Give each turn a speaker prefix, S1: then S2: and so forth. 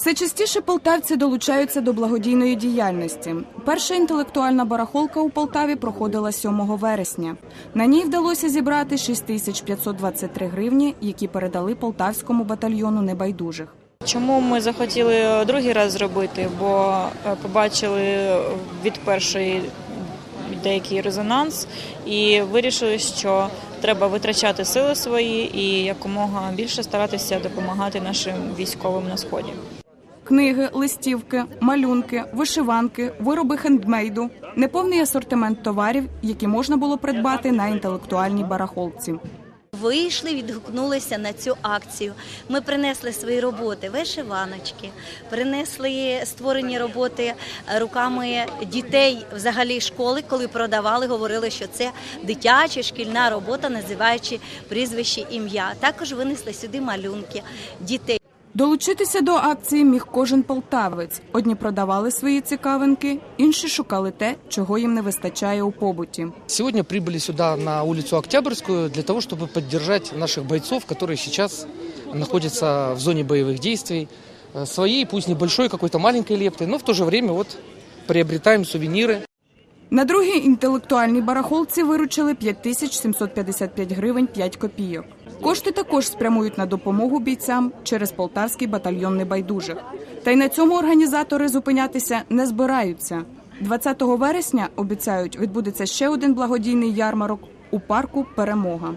S1: Все частіше полтавці долучаються до благодійної діяльності. Перша інтелектуальна барахолка у Полтаві проходила 7 вересня. На ній вдалося зібрати 6523 гривні, які передали полтавському батальйону небайдужих.
S2: Чому ми захотіли другий раз зробити? Бо е, побачили від першої деякий резонанс і вирішили, що треба витрачати сили свої і якомога більше старатися допомагати нашим військовим на сході.
S1: Книги, листівки, малюнки, вишиванки, вироби хендмейду, неповний асортимент товарів, які можна було придбати на інтелектуальній барахолці.
S3: Вийшли, відгукнулися на цю акцію. Ми принесли свої роботи, вишиваночки, принесли створені роботи руками дітей взагалі школи, коли продавали, говорили, що це дитяча шкільна робота, називаючи прізвище ім'я. Також винесли сюди малюнки дітей.
S1: Долучитися до акції міг кожен полтавець. Одні продавали свої цікавинки, інші шукали те, чого їм не вистачає у побуті.
S4: Сегодня прибыли сюда на улицу Октябрьскую для того, чтобы поддержать наших бойцов, которые сейчас находятся в зоне боевых действий, э, своей, пусть небольшой, какой-то маленькой лептой, но в то же время вот приобретаем сувениры.
S1: На другій інтелектуальній барахолці виручили 5755 гривень 5 копійок. Кошти також спрямують на допомогу бійцям через полтавський батальйон небайдужих. Та й на цьому організатори зупинятися не збираються. 20 вересня обіцяють відбудеться ще один благодійний ярмарок у парку Перемога.